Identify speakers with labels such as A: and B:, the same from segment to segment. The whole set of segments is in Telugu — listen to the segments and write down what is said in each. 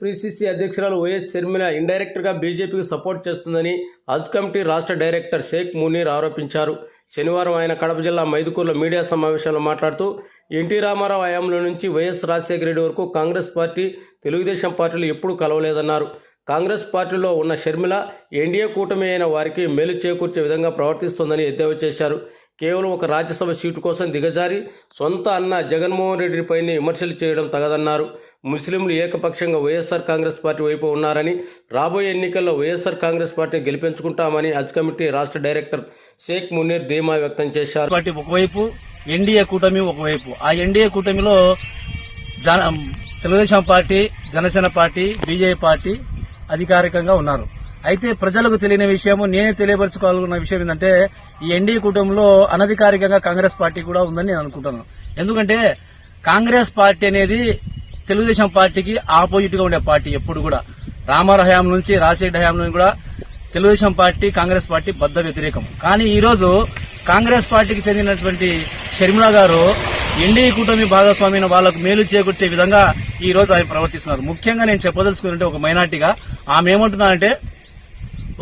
A: పిసిసి అధ్యక్షురాలు వైఎస్ షర్మిల ఇండైరెక్ట్గా బీజేపీకి సపోర్ట్ చేస్తుందని హజ్ కమిటీ రాష్ట్ర డైరెక్టర్ షేక్ మునీర్ ఆరోపించారు. శనివారం ఆయన కడప జిల్లా మైదుకూరులో మీడియా సమావేశంలో మాట్లాడుతూ ఎన్టీ రామారావు హయాంలో నుంచి వైఎస్ రాజశేఖర రెడ్డి వరకు కాంగ్రెస్ పార్టీ తెలుగుదేశం పార్టీలు ఎప్పుడూ కలవలేదన్నారు. కాంగ్రెస్ పార్టీలో ఉన్న షర్మిల ఎన్డీఏ కూటమి అయిన వారికి మేలు చేకూర్చే విధంగా ప్రవర్తిస్తోందని ఎద్దేవా చేశారు. కేవలం ఒక రాజ్యసభ సీటు కోసం దిగజారి సొంత అన్న జగన్మోహన్ రెడ్డిపైనే విమర్శలు చేయడం తగదన్నారు. ముస్లింలు ఏకపక్షంగా వైఎస్ఆర్ కాంగ్రెస్ పార్టీ వైపు ఉన్నారని రాబోయే ఎన్నికల్లో వైఎస్ఆర్ కాంగ్రెస్ పార్టీ గెలిపించుకుంటామని హజ్ కమిటీ రాష్ట్ర డైరెక్టర్ షేక్ మునీర్ ధీమా వ్యక్తం చేశారు.
B: పార్టీ ఒకవైపు ఎన్డీఏ కూటమి ఒకవైపు. ఆ ఎన్డీఏ కూటమిలో జన Telugu Desam party Janasena party BJP party అధికారికంగా ఉన్నారు. అయితే ప్రజలకు తెలియని విషయము నేనే తెలియపరచుకోవాలన్న విషయం ఏంటంటే ఈ ఎన్డీఏ కూటమిలో అనధికారికంగా కాంగ్రెస్ పార్టీ కూడా ఉందని నేను అనుకుంటున్నాను. ఎందుకంటే కాంగ్రెస్ పార్టీ అనేది తెలుగుదేశం పార్టీకి ఆపోజిట్గా ఉండే పార్టీ ఎప్పుడు కూడా. రామారావు హయాం నుంచి రాజశేఖర హయాం నుంచి కూడా తెలుగుదేశం పార్టీ కాంగ్రెస్ పార్టీ బద్ద వ్యతిరేకం. కానీ ఈరోజు కాంగ్రెస్ పార్టీకి చెందినటువంటి షర్మిల గారు ఎన్డీఏ కూటమి భాగస్వామిని వాళ్ళకు మేలు చేకూర్చే విధంగా ఈ రోజు ఆమె ప్రవర్తిస్తున్నారు. ముఖ్యంగా నేను చెప్పదలుచుకుంటే ఒక మైనార్టీగా ఆమె ఏమంటున్నారంటే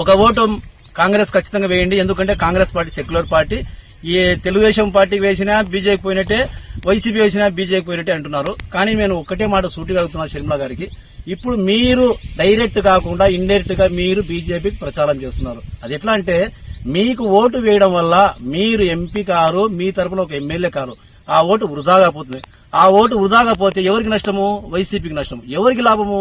B: ఒక ఓటు కాంగ్రెస్ ఖచ్చితంగా వేయండి. ఎందుకంటే కాంగ్రెస్ పార్టీ సెక్యులర్ పార్టీ. ఈ తెలుగుదేశం పార్టీకి వేసినా బీజేపీ పోయినట్టే వైసీపీ వేసినా బీజేపీ పోయినట్టే అంటున్నారు. కానీ నేను ఒక్కటే మాట సూటిగా అడుగుతున్నా షర్మిల గారికి. ఇప్పుడు మీరు డైరెక్ట్ కాకుండా ఇండైరెక్ట్గా మీరు బీజేపీకి ప్రచారం చేస్తున్నారు. అది ఎట్లా అంటే మీకు ఓటు వేయడం వల్ల మీరు ఎంపీ కారు మీ తరపున ఒక ఎమ్మెల్యే కారు. ఆ ఓటు వృధాగా పోతుంది ఆ ఓటు వృధాగా పోతే ఎవరికి నష్టము? వైసీపీకి నష్టము. ఎవరికి లాభము?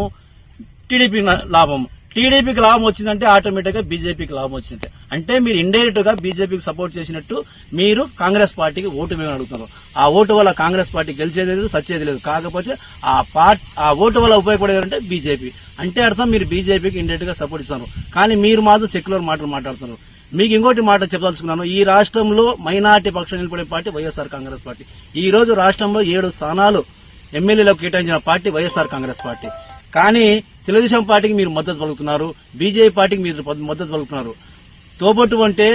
B: టీడీపీ లాభం టీడీపీకి లాభం వచ్చిందంటే ఆటోమేటిక్గా బీజేపీకి లాభం వచ్చిందంటే అంటే మీరు ఇండైరెక్ట్గా బీజేపీకి సపోర్ట్ చేసినట్టు మీరు కాంగ్రెస్ పార్టీకి ఓటు మేము అడుగుతున్నారు. ఆ ఓటు వల్ల కాంగ్రెస్ పార్టీ గెలిచేది లేదు సచ్చేది లేదు. కాకపోతే ఆ పార్ట్ ఆ ఓటు వల్ల ఉపయోగపడేది అంటే బీజేపీ. అంటే అర్థం మీరు బీజేపీకి ఇండైరెక్ట్గా సపోర్ట్ ఇస్తున్నారు. కానీ మీరు మాత్రం సెక్యులర్ మాటలు మాట్లాడుతున్నారు. మీకు ఇంకోటి మాట చెప్పదలుచుకున్నాను. ఈ రాష్ట్రంలో మైనార్టీ పక్షం నిలబడే పార్టీ వైఎస్ఆర్ కాంగ్రెస్ పార్టీ. ఈ రోజు రాష్ట్రంలో ఏడు స్థానాలు ఎమ్మెల్యేలకు కేటాయించిన పార్టీ వైఎస్ఆర్ కాంగ్రెస్ పార్టీ. కానీ తెలుగుదేశం పార్టీకి మీరు మద్దతు పలుకుతున్నారు బీజేపీ పార్టీకి మీరు మద్దతు పలుకుతున్నారు. తోబొట్టు అంటే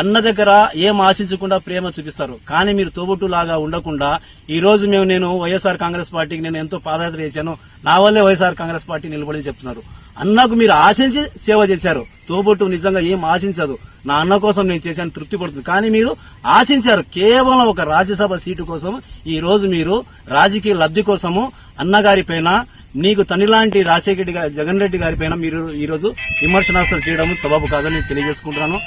B: అన్న దగ్గర ఏం ఆశించకుండా ప్రేమ చూపిస్తారు. కానీ మీరు తోబొట్టు లాగా ఉండకుండా ఈ రోజు మేము నేను వైఎస్ఆర్ కాంగ్రెస్ పార్టీకి నేను ఎంతో పాదయాత్ర చేశాను. నా వల్లే వైఎస్ఆర్ కాంగ్రెస్ పార్టీ నిలబడి చెప్తున్నారు. అన్నకు మీరు ఆశించి సేవ చేశారు. తోబొట్టు నిజంగా ఏం ఆశించదు. నా అన్న కోసం నేను చేశాను తృప్తి పడుతుంది. కానీ మీరు ఆశించారు. కేవలం ఒక రాజ్యసభ సీటు కోసం ఈ రోజు మీరు రాజకీయ లబ్ధి కోసము అన్నగారి పైన నీకు తనిలాంటి రాజశేఖర రెడ్డి గారి జగన్ రెడ్డి గారి పైన మీరు ఈరోజు రోజు చేయడం సబబు కాదని తెలియజేసుకుంటున్నాను.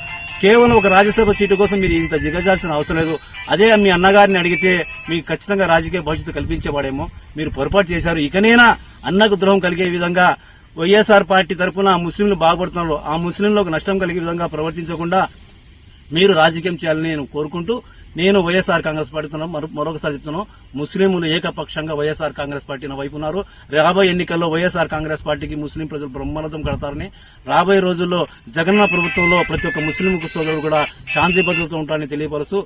B: కేవలం ఒక రాజ్యసభ సీటు కోసం మీరు ఇంత దిగజాల్సిన అవసరం లేదు. అదే మీ అన్నగారిని అడిగితే మీకు ఖచ్చితంగా రాజకీయ భవిష్యత్తు కల్పించేవాడేమో మీరు పొరపాటు చేశారు. ఇకనైనా అన్నకు ద్రోహం కలిగే విధంగా వైఎస్ఆర్ పార్టీ తరఫున ముస్లింలు బాగుపడుతున్నారు. ఆ ముస్లింలకు నష్టం కలిగే విధంగా ప్రవర్తించకుండా మీరు రాజకీయం చేయాలని నేను కోరుకుంటూ నేను వైఎస్ఆర్ కాంగ్రెస్ పార్టీ మరొకసారి చెప్తున్నాను. ముస్లింలు ఏకపక్షంగా వైఎస్ఆర్ కాంగ్రెస్ పార్టీ వైపు ఉన్నారు. రాబోయే ఎన్నికల్లో వైఎస్ఆర్ కాంగ్రెస్ పార్టీకి ముస్లిం ప్రజలు బ్రహ్మరథం కడతారని రాబోయే రోజుల్లో జగన్న ప్రభుత్వంలో ప్రతి ఒక్క ముస్లిం సోదరుడు కూడా శాంతి భద్రతతో ఉంటారని తెలియపరుస్తూ